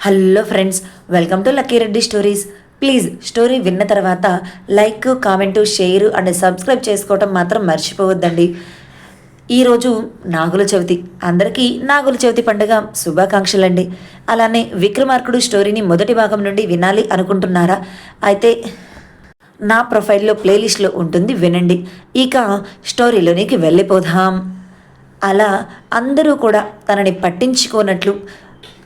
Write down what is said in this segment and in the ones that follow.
Hello friends welcome to Lucky Reddy stories. Please story విన్న తర్వాత like comment share and subscribe చేసుకోవటం మాత్రం మర్చిపోవద్దండి. ఈరోజు నాగుల చవితి. అందరికీ నాగుల చవితి పండుగ శుభాకాంక్షలండి. అలానే విక్రమార్కుడు స్టోరీని మొదటి భాగం నుండి వినాలి అనుకుంటున్నారా? అయితే నా ప్రొఫైల్లో ప్లేలిస్ట్లో ఉంటుంది వినండి. ఇక స్టోరీలోనికి వెళ్ళిపోదాం. అలా అందరూ కూడా తనని పట్టించుకోనట్లు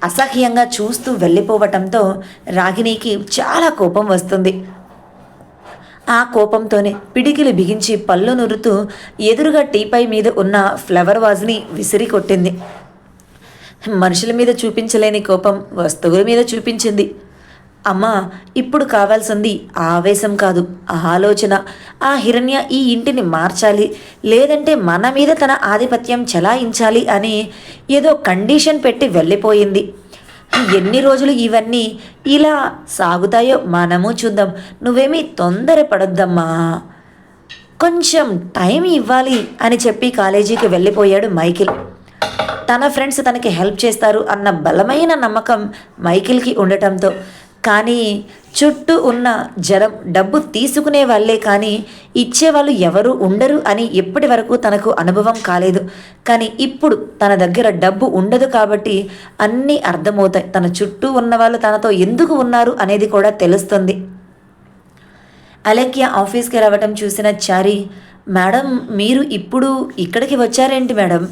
అసహ్యంగా చూస్తూ వెళ్ళిపోవటంతో రాగిణికి చాలా కోపం వస్తుంది. ఆ కోపంతోనే పిడికిలు బిగించి పళ్ళు నురుతూ ఎదురుగా టీపై మీద ఉన్న ఫ్లవర్ వాజ్ని విసిరి కొట్టింది. మనుషుల మీద చూపించలేని కోపం వస్తువుల మీద చూపించింది. అమ్మా ఇప్పుడు కావాల్సింది ఆవేశం కాదు ఆలోచన. ఆ హిరణ్య ఈ ఇంటిని మార్చాలి. లేదంటే మన మీద తన ఆధిపత్యం చలాయించాలి అని ఏదో కండిషన్ పెట్టి వెళ్ళిపోయింది. ఎన్ని రోజులు ఇవన్నీ ఇలా సాగుతాయో మనము చూద్దాం. నువ్వేమీ తొందరపడొద్దమ్మా. కొంచెం టైం ఇవ్వాలి అని చెప్పి కాలేజీకి వెళ్ళిపోయాడు మైకిల్. తన ఫ్రెండ్స్ తనకి హెల్ప్ చేస్తారు అన్న బలమైన నమ్మకం మైకిల్కి ఉండటంతో. కానీ చుట్టూ ఉన్న జనం డబ్బు తీసుకునే వాళ్ళే కానీ ఇచ్చేవాళ్ళు ఎవరు ఉండరు అని ఇప్పటి వరకు తనకు అనుభవం కాలేదు. కానీ ఇప్పుడు తన దగ్గర డబ్బు ఉండదు కాబట్టి అన్నీ అర్థమవుతాయి. తన చుట్టూ ఉన్న వాళ్ళు తనతో ఎందుకు ఉన్నారు అనేది కూడా తెలుస్తుంది. అలెక్య ఆఫీస్కి రావటం చూసిన చారి మేడం మీరు ఇప్పుడు ఇక్కడికి వచ్చారేంటి మేడం?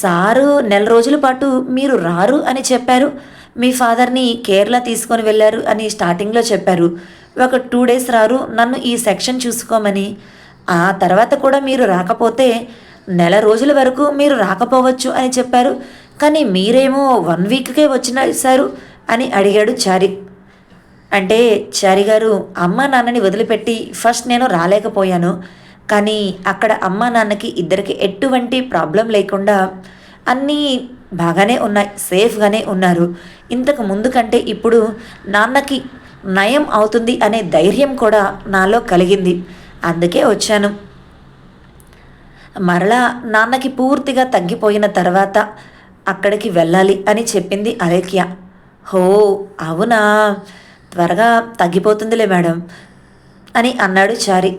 సారు నెల రోజుల పాటు మీరు రారు అని చెప్పారు. మీ ఫాదర్ని కేరళ తీసుకొని వెళ్ళారు అని స్టార్టింగ్లో చెప్పారు. ఒక టూ డేస్ రారు నన్ను ఈ సెక్షన్ చూసుకోమని. ఆ తర్వాత కూడా మీరు రాకపోతే నెల రోజుల వరకు మీరు రాకపోవచ్చు అని చెప్పారు. కానీ మీరేమో వన్ వీక్కే వచ్చిన సారు అని అడిగాడు చారి. అంటే చారి గారు అమ్మ నాన్నని వదిలిపెట్టి ఫస్ట్ నేను రాలేకపోయాను. కానీ అక్కడ అమ్మ నాన్నకి ఇద్దరికి ఎటువంటి ప్రాబ్లం లేకుండా అన్నీ బాగానే ఉన్నాయి సేఫ్గానే ఉన్నారు. ఇంతకు ముందు కంటే ఇప్పుడు నాన్నకి నయం అవుతుంది అనే ధైర్యం కూడా నాలో కలిగింది. అందుకే వచ్చాను. మరలా నాన్నకి పూర్తిగా తగ్గిపోయిన తర్వాత అక్కడికి వెళ్ళాలి అని చెప్పింది అలేఖ్య. హో అవునా? త్వరగా తగ్గిపోతుందిలే మేడం అని అన్నాడు చారి.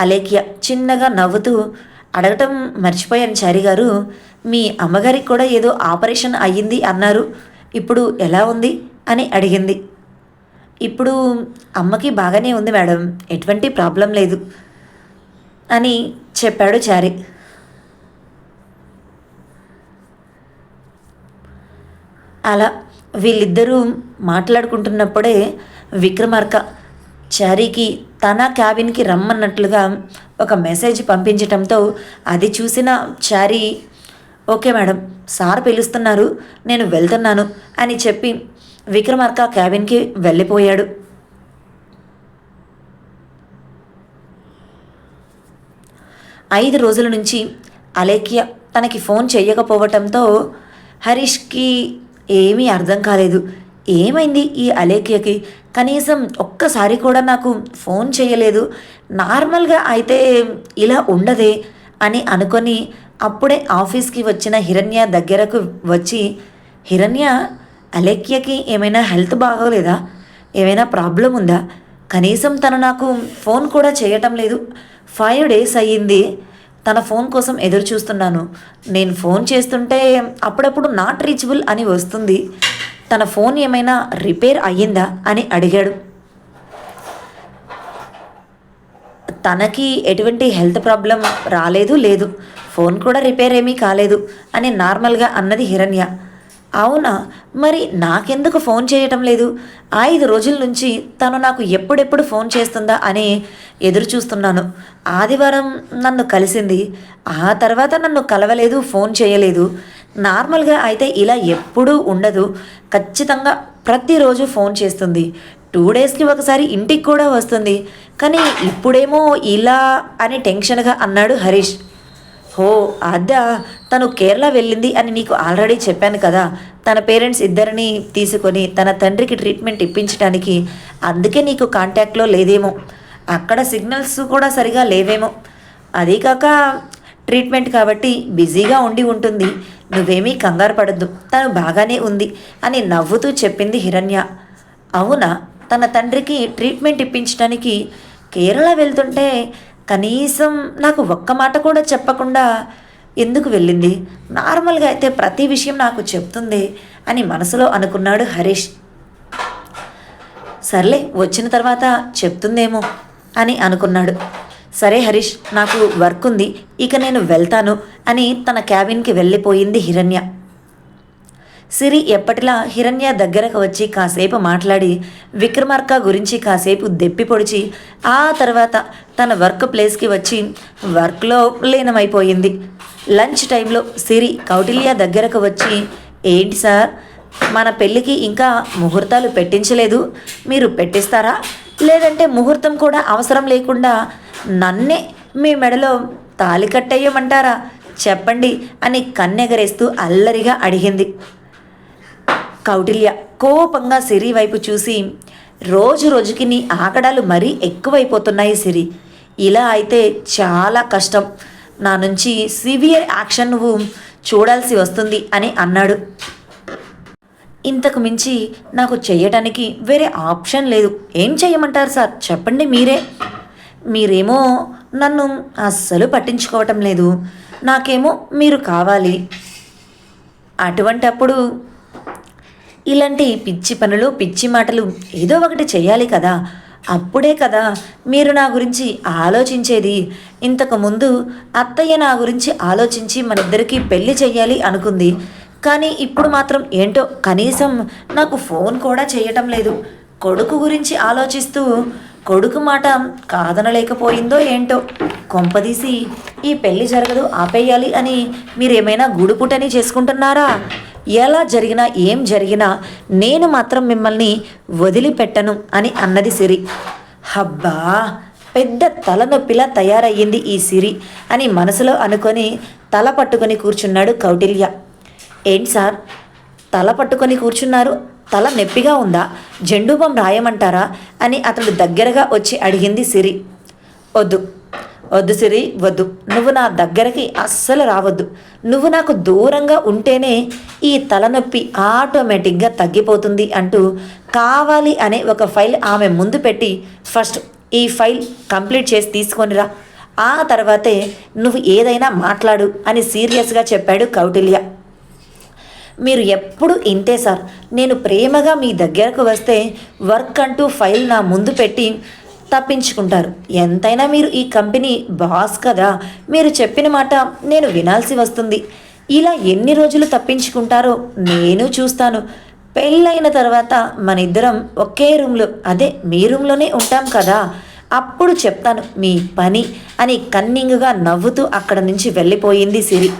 అలేఖ్య చిన్నగా నవ్వుతూ అడగటం మర్చిపోయాను చారి గారు. మీ అమ్మగారికి కూడా ఏదో ఆపరేషన్ అయ్యింది అన్నారు. ఇప్పుడు ఎలా ఉంది? అని అడిగింది. ఇప్పుడు అమ్మకి బాగానే ఉంది మేడం. ఎటువంటి ప్రాబ్లం లేదు అని చెప్పాడు చారి. అలా వీళ్ళిద్దరూ మాట్లాడుకుంటున్నప్పుడే విక్రమార్క చారీకి తన క్యాబిన్కి రమ్మన్నట్లుగా ఒక మెసేజ్ పంపించటంతో అది చూసిన చారీ ఓకే మేడం సార్ పిలుస్తున్నారు నేను వెళ్తున్నాను అని చెప్పి విక్రమార్క క్యాబిన్కి వెళ్ళిపోయాడు. ఐదు రోజుల నుంచి అలేఖ్య తనకి ఫోన్ చేయకపోవటంతో హరీష్కి ఏమీ అర్థం కాలేదు. ఏమైంది ఈ అలేఖ్యకి? కనీసం ఒక్కసారి కూడా నాకు ఫోన్ చేయలేదు. నార్మల్గా అయితే ఇలా ఉండదే అని అనుకొని అప్పుడే ఆఫీస్కి వచ్చిన హిరణ్య దగ్గరకు వచ్చి హిరణ్య అలేఖ్యకి ఏమైనా హెల్త్ బాగోలేదా? ఏమైనా ప్రాబ్లం ఉందా? కనీసం తను నాకు ఫోన్ కూడా చేయటం లేదు. ఫైవ్ డేస్ అయ్యింది. తన ఫోన్ కోసం ఎదురు చూస్తున్నాను. నేను ఫోన్ చేస్తుంటే అప్పుడప్పుడు నాట్ రీచబుల్ అని వస్తుంది. తన ఫోన్ ఏమైనా రిపేర్ అయ్యిందా అని అడిగాడు. తనకి ఎటువంటి హెల్త్ ప్రాబ్లం రాలేదు లేదు. ఫోన్ కూడా రిపేర్ ఏమీ కాలేదు అని నార్మల్గా అన్నది హిరణ్య. అవునా? మరి నాకెందుకు ఫోన్ చేయటం లేదు? ఐదు రోజుల నుంచి తను నాకు ఎప్పుడెప్పుడు ఫోన్ చేస్తుందా అని ఎదురు చూస్తున్నాను ఆదివారం నన్ను కలిసింది. ఆ తర్వాత నన్ను కలవలేదు ఫోన్ చేయలేదు. నార్మల్గా అయితే ఇలా ఎప్పుడూ ఉండదు. ఖచ్చితంగా ప్రతిరోజు ఫోన్ చేస్తుంది. టూ డేస్కి ఒకసారి ఇంటికి కూడా వస్తుంది. కానీ ఇప్పుడేమో ఇలా అని టెన్షన్గా అన్నాడు హరీష్. హో అద్దా తను కేరళ వెళ్ళింది అని నీకు ఆల్రెడీ చెప్పాను కదా. తన పేరెంట్స్ ఇద్దరిని తీసుకొని తన తండ్రికి ట్రీట్మెంట్ ఇప్పించడానికి అందుకే నీకు కాంటాక్ట్లో లేదేమో. అక్కడ సిగ్నల్స్ కూడా సరిగా లేవేమో. అదీ కాక ట్రీట్మెంట్ కాబట్టి బిజీగా ఉండి ఉంటుంది. నువ్వేమీ కంగారు పడద్దు. తను బాగానే ఉంది అని నవ్వుతూ చెప్పింది హిరణ్య. అవునా? తన తండ్రికి ట్రీట్మెంట్ ఇప్పించడానికి కేరళ వెళ్తుంటే కనీసం నాకు ఒక్క మాట కూడా చెప్పకుండా ఎందుకు వెళ్ళింది? నార్మల్గా అయితే ప్రతి విషయం నాకు చెప్తుంది అని మనసులో అనుకున్నాడు హరీష్. సర్లే వచ్చిన తర్వాత చెప్తుందేమో అని అనుకున్నాడు. సరే హరీష్ నాకు వర్క్ ఉంది ఇక నేను వెళ్తాను అని తన క్యాబిన్కి వెళ్ళిపోయింది హిరణ్య. సిరి ఎప్పటిలా హిరణ్య దగ్గరకు వచ్చి కాసేపు మాట్లాడి విక్రమార్క గురించి కాసేపు దెప్పి పొడిచి ఆ తర్వాత తన వర్క్ ప్లేస్కి వచ్చి వర్క్లో లీనమైపోయింది. లంచ్ టైంలో సిరి కౌటిల్య దగ్గరకు వచ్చి ఏంటి సార్ మన పెళ్ళికి ఇంకా ముహూర్తాలు పెట్టించలేదు మీరు పెట్టిస్తారా? లేదంటే ముహూర్తం కూడా అవసరం లేకుండా నన్నే మీ మెడలో తాలి కట్టేయమంటారా? చెప్పండి అని కన్నెగరేస్తూ అల్లరిగా అడిగింది. కౌటిల్య కోపంగా సిరి వైపు చూసి రోజు రోజుకి నీ ఆకడాలు మరీ ఎక్కువైపోతున్నాయి సిరి. ఇలా అయితే చాలా కష్టం. నా నుంచి సివియర్ యాక్షన్ నువ్వు చూడాల్సి వస్తుంది అని అన్నాడు. ఇంతకు మించి నాకు చేయటానికి వేరే ఆప్షన్ లేదు. ఏం చేయమంటారు సార్? చెప్పండి మీరే. మీరేమో నన్ను అస్సలు పట్టించుకోవటం లేదు. నాకేమో మీరు కావాలి. అటువంటప్పుడు ఇలాంటి పిచ్చి పనులు పిచ్చి మాటలు ఏదో ఒకటి చేయాలి కదా. అప్పుడే కదా మీరు నా గురించి ఆలోచించేది. ఇంతకుముందు అత్తయ్య నా గురించి ఆలోచించి మన ఇద్దరికి పెళ్ళి చేయాలి అనుకుంది. కానీ ఇప్పుడు మాత్రం ఏంటో కనీసం నాకు ఫోన్ కూడా చేయటం లేదు. కొడుకు గురించి ఆలోచిస్తూ కొడుకు మాట కాదనలేకపోయిందో ఏంటో కొంపదీసి ఈ పెళ్ళి జరగదు ఆపేయాలి అని మీరేమైనా గుడుపుటని చేసుకుంటున్నారా? ఎలా జరిగినా ఏం జరిగినా నేను మాత్రం మిమ్మల్ని వదిలిపెట్టను అని అన్నది సిరి. హబ్బా పెద్ద తలనొప్పిలా తయారయ్యింది ఈ సిరి అని మనసులో అనుకొని తల పట్టుకొని కూర్చున్నాడు కౌటిల్య. ఏంటి సార్? తల పట్టుకొని కూర్చున్నారు. తల నొప్పిగా ఉందా? జెండూబం రాయమంటారా? అని అతడు దగ్గరగా వచ్చి అడిగింది సిరి. వద్దు. వద్దు సిరి వద్దు. నువ్వు నా దగ్గరకి అస్సలు రావద్దు. నువ్వు నాకు దూరంగా ఉంటేనే ఈ తలనొప్పి ఆటోమేటిక్గా తగ్గిపోతుంది అంటూ కావాలి అనే ఒక ఫైల్ ఆమె ముందు పెట్టి ఫస్ట్ ఈ ఫైల్ కంప్లీట్ చేసి తీసుకొనిరా. ఆ తర్వాతే నువ్వు ఏదైనా మాట్లాడు అని సీరియస్గా చెప్పాడు కౌటిల్య. మీరు ఎప్పుడు ఇంతే సార్. నేను ప్రేమగా మీ దగ్గరకు వస్తే వర్క్ అంటూ ఫైల్ నా ముందు పెట్టి తప్పించుకుంటారు. ఎంతైనా మీరు ఈ కంపెనీ బాస్ కదా. మీరు చెప్పిన మాట నేను వినాల్సి వస్తుంది. ఇలా ఎన్ని రోజులు తప్పించుకుంటారో నేను చూస్తాను. పెళ్ళైన తర్వాత మన ఇద్దరం ఒకే రూమ్లో అదే మీ రూమ్లోనే ఉంటాం కదా. అప్పుడు చెప్తాను మీ పని అని కన్నింగ్గా నవ్వుతూ అక్కడ నుంచి వెళ్ళిపోయింది సిరి.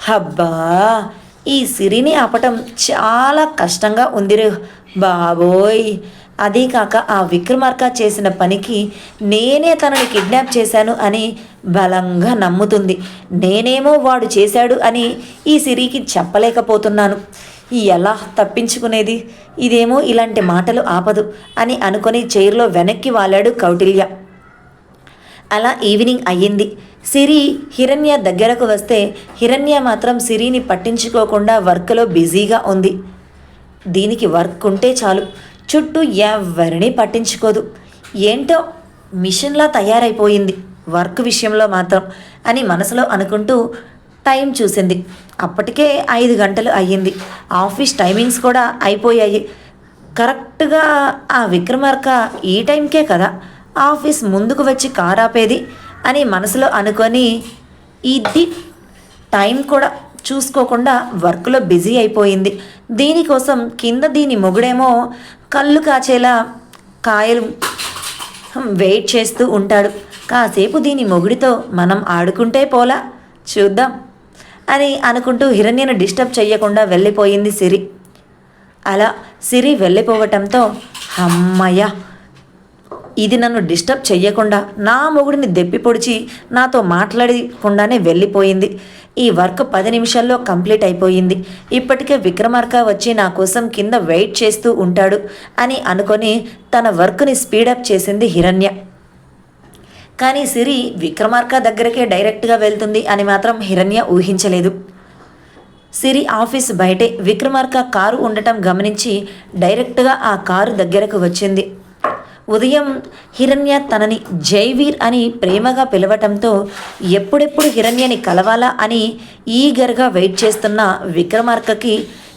హబ్బా ఈ సిరిని ఆపటం చాలా కష్టంగా ఉంది రే బాబోయ్. అదీ కాక ఆ విక్రమార్క చేసిన పనికి నేనే తనని కిడ్నాప్ చేశాను అని బలంగా నమ్ముతుంది. నేనేమో వాడు చేశాడు అని ఈ సిరికి చెప్పలేకపోతున్నాను. ఎలా తప్పించుకునేది? ఇదేమో ఇలాంటి మాటలు ఆపదు అని అనుకొని చైర్లో వెనక్కి వాలాడు కౌటిల్య. అలా ఈవినింగ్ అయ్యింది. సిరి హిరణ్య దగ్గరకు వస్తే హిరణ్య మాత్రం సిరిని పట్టించుకోకుండా వర్క్లో బిజీగా ఉంది. దీనికి వర్క్ ఉంటే చాలు. చుట్టూ ఎవరిని పట్టించుకోదు. ఏంటో మిషన్లా తయారైపోయింది వర్క్ విషయంలో మాత్రం అని మనసులో అనుకుంటూ టైం చూసింది. అప్పటికే ఐదు గంటలు అయ్యింది. ఆఫీస్ టైమింగ్స్ కూడా అయిపోయాయి. కరెక్ట్గా ఆ విక్రమార్క ఈ టైంకే కదా? ఆఫీస్ ముందుకు వచ్చి కారాపేది ఆపేది అని మనసులో అనుకొని ఇది టైం కూడా చూసుకోకుండా వర్క్లో బిజీ అయిపోయింది. దీనికోసం కింద దీని మొగుడేమో కళ్ళు కాచేలా కాయలు వెయిట్ చేస్తూ ఉంటాడు. కాసేపు దీని మొగుడితో మనం ఆడుకుంటే పోలా? చూద్దాం అని అనుకుంటూ హిరణ్యను డిస్టర్బ్ చేయకుండా వెళ్ళిపోయింది సిరి. అలా సిరి వెళ్ళిపోవటంతో అమ్మయ్య! ఇది నన్ను డిస్టర్బ్ చెయ్యకుండా నా మొగుడిని దెప్పి పొడిచి నాతో మాట్లాడకుండానే వెళ్ళిపోయింది. ఈ వర్క్ పది నిమిషాల్లో కంప్లీట్ అయిపోయింది. ఇప్పటికే విక్రమార్క వచ్చి నా కోసం కింద వెయిట్ చేస్తూ ఉంటాడు అని అనుకొని తన వర్క్ని స్పీడప్ చేసింది హిరణ్య. కానీ సిరి విక్రమార్క దగ్గరకే డైరెక్ట్గా వెళ్తుంది అని మాత్రం హిరణ్య ఊహించలేదు. సిరి ఆఫీస్ బయటే విక్రమార్క కారు ఉండటం గమనించి డైరెక్ట్గా ఆ కారు దగ్గరకు వచ్చింది. ఉదయం హిరణ్య తనని జైవీర్ అని ప్రేమగా పిలవటంతో ఎప్పుడెప్పుడు హిరణ్యని కలవాలా అని ఈగర్గా వెయిట్ చేస్తున్న విక్రమార్కకి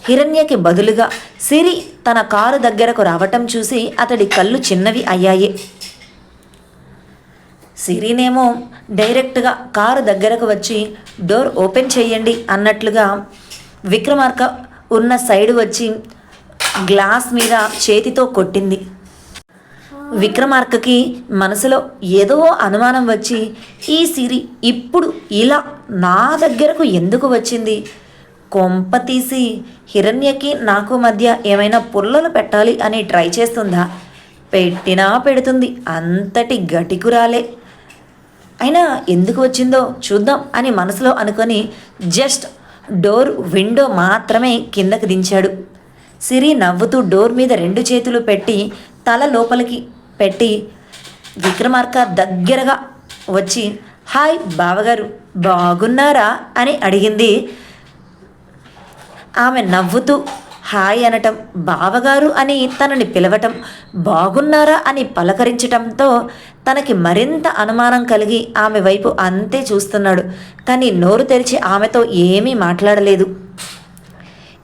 హిరణ్యకి బదులుగా సిరి తన కారు దగ్గరకు రావటం చూసి అతడి కళ్ళు చిన్నవి అయ్యాయి. సిరినేమో డైరెక్ట్గా కారు దగ్గరకు వచ్చి డోర్ ఓపెన్ చేయండి అన్నట్లుగా విక్రమార్క ఉన్న సైడ్ వచ్చి గ్లాస్ మీద చేతితో కొట్టింది. విక్రమార్కకి మనసులో ఏదో అనుమానం వచ్చి ఈ సిరి ఇప్పుడు ఇలా నా దగ్గరకు ఎందుకు వచ్చింది? కొంప తీసి హిరణ్యకి నాకు మధ్య ఏమైనా పుల్లలు పెట్టాలి అని ట్రై చేస్తుందా? పెట్టినా పెడుతుంది అంతటి గటికురాలే. అయినా ఎందుకు వచ్చిందో చూద్దాం అని మనసులో అనుకొని జస్ట్ డోర్ విండో మాత్రమే కిందకు దించాడు. సిరి నవ్వుతూ డోర్ మీద రెండు చేతులు పెట్టి తల లోపలికి పెట్టి విక్రమార్క దగ్గరగా వచ్చి హాయ్ బావగారు బాగున్నారా? అని అడిగింది. ఆమె నవ్వుతూ హాయ్ అనటం బావగారు అని తనని పిలవటం బాగున్నారా? అని పలకరించటంతో తనకి మరింత అనుమానం కలిగి ఆమె వైపు అంతే చూస్తున్నాడు. కానీ నోరు తెరిచి ఆమెతో ఏమీ మాట్లాడలేదు.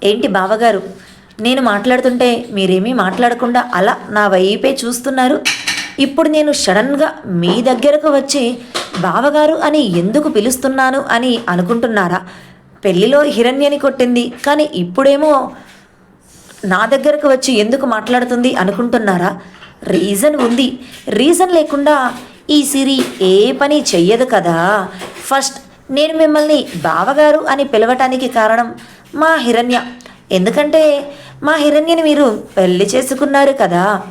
ఏంటి బావగారు నేను మాట్లాడుతుంటే మీరేమీ మాట్లాడకుండా అలా నా వైపే చూస్తున్నారు. ఇప్పుడు నేను సడన్గా మీ దగ్గరకు వచ్చి బావగారు అని ఎందుకు పిలుస్తున్నాను? అని అనుకుంటున్నారా? పెళ్ళిలో హిరణ్యని కొట్టింది కానీ ఇప్పుడేమో నా దగ్గరకు వచ్చి ఎందుకు మాట్లాడుతుంది అనుకుంటున్నారా? రీజన్ ఉంది. రీజన్ లేకుండా ఈ సిరి ఏ పని చెయ్యదు కదా. ఫస్ట్ నేను మిమ్మల్ని బావగారు అని పిలవటానికి కారణం మా హిరణ్య. ఎందుకంటే మా హిరణ్యని మీరు పెళ్ళి చేసుకున్నారు కదా.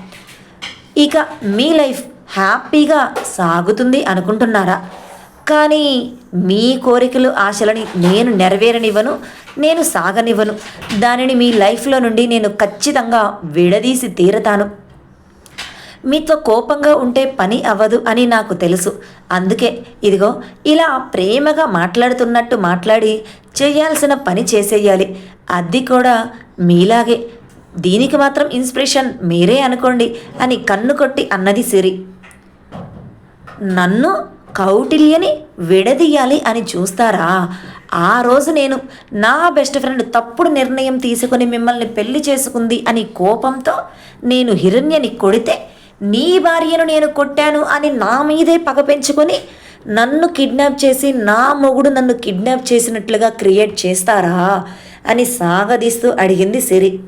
ఇక మీ లైఫ్ హ్యాపీగా సాగుతుంది అనుకుంటున్నారా? కానీ మీ కోరికలు ఆశలని నేను నెరవేరనివ్వను నేను సాగనివ్వను. దానిని మీ లైఫ్లో నుండి నేను ఖచ్చితంగా విడదీసి తీరతాను. మీతో కోపంగా ఉంటే పని అవ్వదు అని నాకు తెలుసు. అందుకే ఇదిగో ఇలా ప్రేమగా మాట్లాడుతున్నట్టు మాట్లాడి చేయాల్సిన పని చేసేయాలి. అది కూడా మీలాగే. దీనికి మాత్రం ఇన్స్పిరేషన్ మీరే అనుకోండి అని కన్ను కొట్టి అన్నది సిరి. నన్ను కౌటిల్యని విడదీయాలి అని చూస్తారా? ఆ రోజు నేను నా బెస్ట్ ఫ్రెండ్ తప్పుడు నిర్ణయం తీసుకొని మిమ్మల్ని పెళ్ళి చేసుకుంది అని కోపంతో నేను హిరణ్యని కొడితే నీ భార్యను నేను కొట్టాను అని నా మీదే పగ పెంచుకొని నన్ను కిడ్నాప్ చేసి నా మొగుడు నన్ను కిడ్నాప్ చేసినట్లుగా క్రియేట్ చేస్తారా అని సాగదీస్తూ అడిగింది సిరి.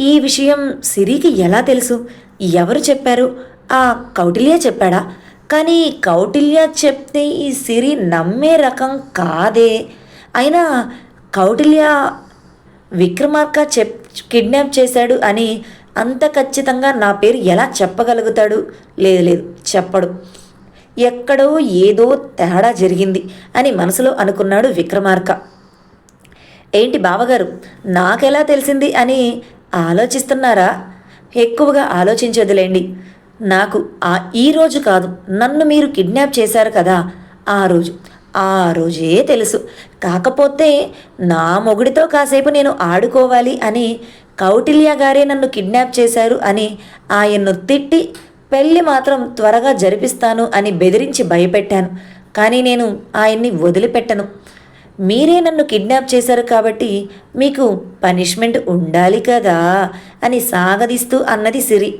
ఈ విషయం సిరికి ఎలా తెలుసు? ఎవరు చెప్పారు? ఆ కౌటిల్య చెప్పాడా? కానీ కౌటిల్య చెప్తే ఈ సిరి నమ్మే రకం కాదే. అయినా కౌటిల్య విక్రమార్క చెప్ కిడ్నాప్ చేశాడు అని అంత ఖచ్చితంగా నా పేరు ఎలా చెప్పగలుగుతాడు? లేదు లేదు చెప్పడు. ఎక్కడో ఏదో తేడా జరిగింది అని మనసులో అనుకున్నాడు విక్రమార్క. ఏంటి బావగారు నాకెలా తెలిసింది అని ఆలోచిస్తున్నారా? ఎక్కువగా ఆలోచించదులేండి నాకు ఆ ఈ రోజు కాదు నన్ను మీరు కిడ్నాప్ చేశారు కదా ఆ రోజు. ఆ రోజే తెలుసు. కాకపోతే నా మొగుడితో కాసేపు నేను ఆడుకోవాలి అని కౌటిల్య గారే నన్ను కిడ్నాప్ చేశారు అని ఆయన్ను తిట్టి పెళ్ళి మాత్రం త్వరగా జరిపిస్తాను అని బెదిరించి భయపెట్టాను. కానీ నేను ఆయన్ని వదిలిపెట్టను. మీరే నన్ను కిడ్నాప్ చేశారు కాబట్టి మీకు పనిష్మెంట్ ఉండాలి కదా అని సాగదీస్తూ అన్నది సిరి.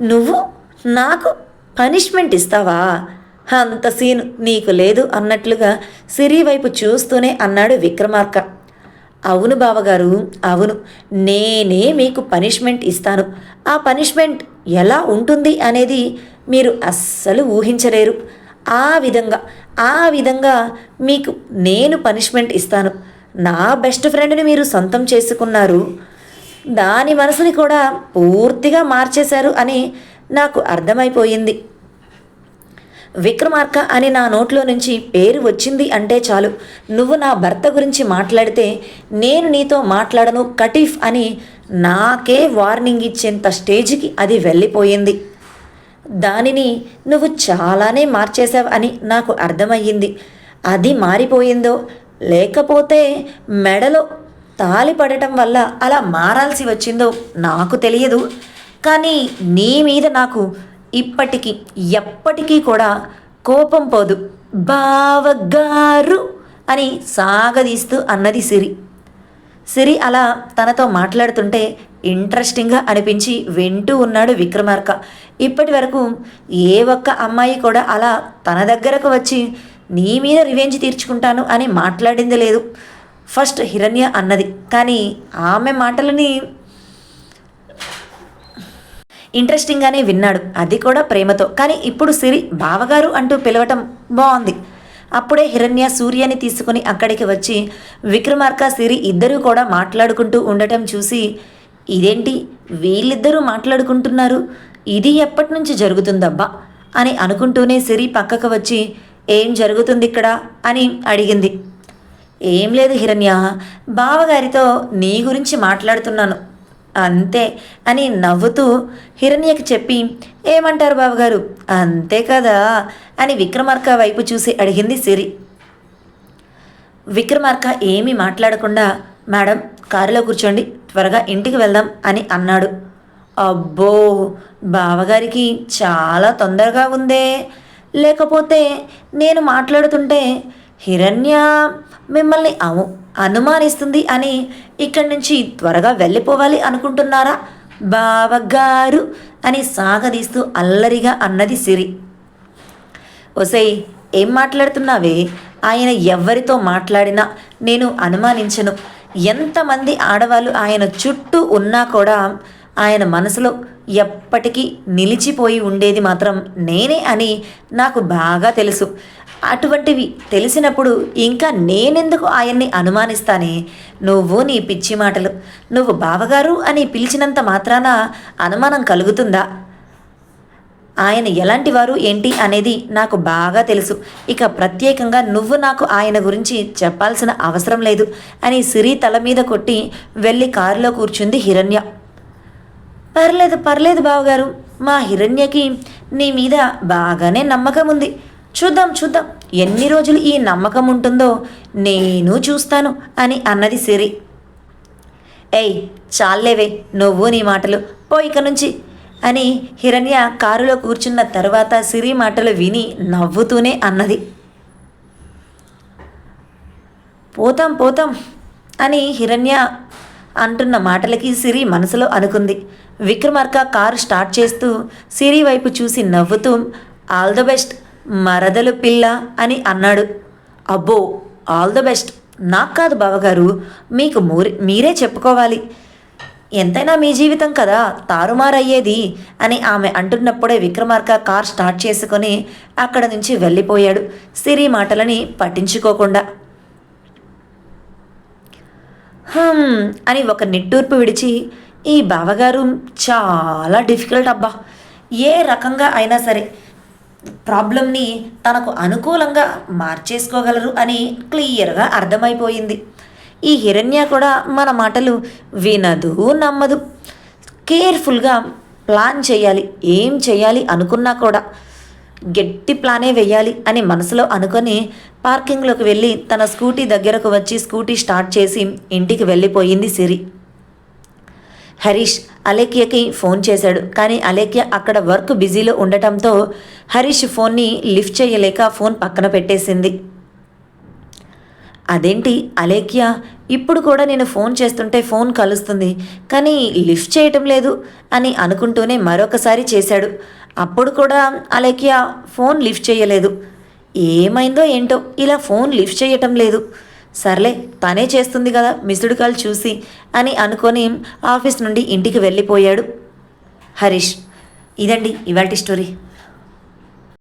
నువ్వు నాకు పనిష్మెంట్ ఇస్తావా? అంత సీన్ నీకు లేదు అన్నట్లుగా సిరి వైపు చూస్తూనే అన్నాడు విక్రమార్క. అవును బావగారు అవును. నేనే మీకు పనిష్మెంట్ ఇస్తాను. ఆ పనిష్మెంట్ ఎలా ఉంటుంది అనేది మీరు అస్సలు ఊహించలేరు. ఆ విధంగా ఆ విధంగా మీకు నేను పనిష్మెంట్ ఇస్తాను. నా బెస్ట్ ఫ్రెండ్ని మీరు సొంతం చేసుకున్నారు. దాని మనసుని కూడా పూర్తిగా మార్చేశారు అని నాకు అర్థమైపోయింది. విక్రమార్క అని నా నోట్లో నుంచి పేరు వచ్చింది అంటే చాలు. నువ్వు నా భర్త గురించి మాట్లాడితే నేను నీతో మాట్లాడను కటీఫ్ అని నాకే వార్నింగ్ ఇచ్చేంత స్టేజ్కి అది వెళ్ళిపోయింది. దానిని నువ్వు చాలానే మార్చేశావు అని నాకు అర్థమయ్యింది. అది మారిపోయిందో లేకపోతే మెడలో తాలి పడటం వల్ల అలా మారాల్సి వచ్చిందో నాకు తెలియదు. కానీ నీ మీద నాకు ఇప్పటికీ ఎప్పటికీ కూడా కోపం పోదు. బావగారు అని సాగదీస్తూ అన్నది సిరి. సిరి అలా తనతో మాట్లాడుతుంటే ఇంట్రెస్టింగ్గా అనిపించి వింటూ ఉన్నాడు విక్రమార్క. ఇప్పటి వరకు ఏ ఒక్క అమ్మాయి కూడా అలా తన దగ్గరకు వచ్చి నీ మీద రివెంజ్ తీర్చుకుంటాను అని మాట్లాడింది లేదు. ఫస్ట్ హిరణ్య అన్నది. కానీ ఆమె మాటలని ఇంట్రెస్టింగ్గానే విన్నాడు. అది కూడా ప్రేమతో. కానీ ఇప్పుడు సిరి బావగారు అంటూ పిలవటం బాగుంది అప్పుడే హిరణ్య సూర్యని తీసుకుని అక్కడికి వచ్చి విక్రమార్క సిరి ఇద్దరూ కూడా మాట్లాడుకుంటూ ఉండటం చూసి ఇదేంటి? వీళ్ళిద్దరూ మాట్లాడుకుంటున్నారు? ఇది ఎప్పటి నుంచి జరుగుతుందబ్బా? అని అనుకుంటూనే సిరి పక్కకు వచ్చి ఏం జరుగుతుంది ఇక్కడ అని అడిగింది. ఏం లేదు హిరణ్య. బావగారితో నీ గురించి మాట్లాడుతున్నాను. అంతే అని నవ్వుతూ హిరణ్యకి చెప్పి ఏమంటారు బావగారు? అంతే కదా అని విక్రమార్క వైపు చూసి అడిగింది సిరి. విక్రమార్క ఏమీ మాట్లాడకుండా మేడం కారులో కూర్చోండి త్వరగా ఇంటికి వెళ్దాం అని అన్నాడు. అబ్బో బావగారికి చాలా తొందరగా ఉందే. లేకపోతే నేను మాట్లాడుతుంటే హిరణ్య మిమ్మల్ని అను అనుమానిస్తుంది అని ఇక్కడి నుంచి త్వరగా వెళ్ళిపోవాలి అనుకుంటున్నారా? బావగారు అని సాగదీస్తూ అల్లరిగా అన్నది సిరి. ఒసై ఏం మాట్లాడుతున్నావే? ఆయన ఎవరితో మాట్లాడినా నేను అనుమానించను. ఎంతమంది ఆడవాళ్ళు ఆయన చుట్టూ ఉన్నా కూడా ఆయన మనసులో ఎప్పటికీ నిలిచిపోయి ఉండేది మాత్రం నేనే అని నాకు బాగా తెలుసు. అటువంటివి తెలిసినప్పుడు ఇంకా నేనెందుకు ఆయన్ని అనుమానిస్తానే? నువ్వు నీ పిచ్చి మాటలు. నువ్వు బావగారు అని పిలిచినంత మాత్రాన అనుమానం కలుగుతుందా? ఆయన ఎలాంటివారు ఏంటి అనేది నాకు బాగా తెలుసు. ఇక ప్రత్యేకంగా నువ్వు నాకు ఆయన గురించి చెప్పాల్సిన అవసరం లేదు అని సిరి తల మీద కొట్టి వెళ్ళి కారులో కూర్చుంది హిరణ్య. పర్లేదు పర్లేదు బావగారు. మా హిరణ్యకి నీ మీద బాగానే నమ్మకం ఉంది చూద్దాం చూద్దాం. ఎన్ని రోజులు ఈ నమ్మకం ఉంటుందో నేను చూస్తాను అని అన్నది సిరి. ఏయ్ చాలేవే నువ్వు నీ మాటలు. పో ఇక నుంచి అని హిరణ్య కారులో కూర్చున్న తర్వాత సిరి మాటలు విని నవ్వుతూనే అన్నది. పోతాం పోతాం అని హిరణ్య అంటున్న మాటలకి సిరి మనసులో అనుకుంది. విక్రమార్క కారు స్టార్ట్ చేస్తూ సిరి వైపు చూసి నవ్వుతూ ఆల్ ద బెస్ట్ మరదలు పిల్ల అని అన్నాడు. అబ్బో ఆల్ ద బెస్ట్. నాకు కాదు బావగారు మీకు మూరి మీరే చెప్పుకోవాలి. ఎంతైనా మీ జీవితం కదా తారుమారయ్యేది అని ఆమె అంటున్నప్పుడే విక్రమార్క కార్ స్టార్ట్ చేసుకొని అక్కడ నుంచి వెళ్ళిపోయాడు సిరి మాటలని పట్టించుకోకుండా. హమ్ అని ఒక నిట్టూర్పు విడిచి ఈ బావగారు చాలా డిఫికల్ట్ అబ్బా. ఏ రకంగా అయినా సరే ప్రాబ్లంని తనకు అనుకూలంగా మార్చేసుకోగలరు అని క్లియర్గా అర్థమైపోయింది. ఈ హిరణ్య కూడా మన మాటలు వినదు నమ్మదు. కేర్ఫుల్గా ప్లాన్ చేయాలి ఏం చేయాలి అనుకున్నా కూడా గట్టి ప్లానే వెయ్యాలి అని మనసులో అనుకొని పార్కింగ్లోకి వెళ్ళి తన స్కూటీ దగ్గరకు వచ్చి స్కూటీ స్టార్ట్ చేసి ఇంటికి వెళ్ళిపోయింది సిరి. హరీష్ అలేఖ్యకి ఫోన్ చేశాడు. కానీ అలేఖ్య అక్కడ వర్క్ బిజీలో ఉండటంతో హరీష్ ఫోన్ని లిఫ్ట్ చేయలేక ఫోన్ పక్కన పెట్టేసింది. అదేంటి అలేఖ్య? ఇప్పుడు కూడా నేను ఫోన్ చేస్తుంటే ఫోన్ కలుస్తుంది. కానీ లిఫ్ట్ చేయటం లేదు అని అనుకుంటూనే మరొకసారి చేశాడు. అప్పుడు కూడా అలేఖ్య ఫోన్ లిఫ్ట్ చేయలేదు. ఏమైందో ఏంటో ఇలా ఫోన్ లిఫ్ట్ చేయటం లేదు. సర్లే తనే చేస్తుంది కదా మిస్డ్ కాల్ చూసి అని అనుకొని ఆఫీస్ నుండి ఇంటికి వెళ్ళిపోయాడు హరీష్. ఇదండి ఇవాటి స్టోరీ.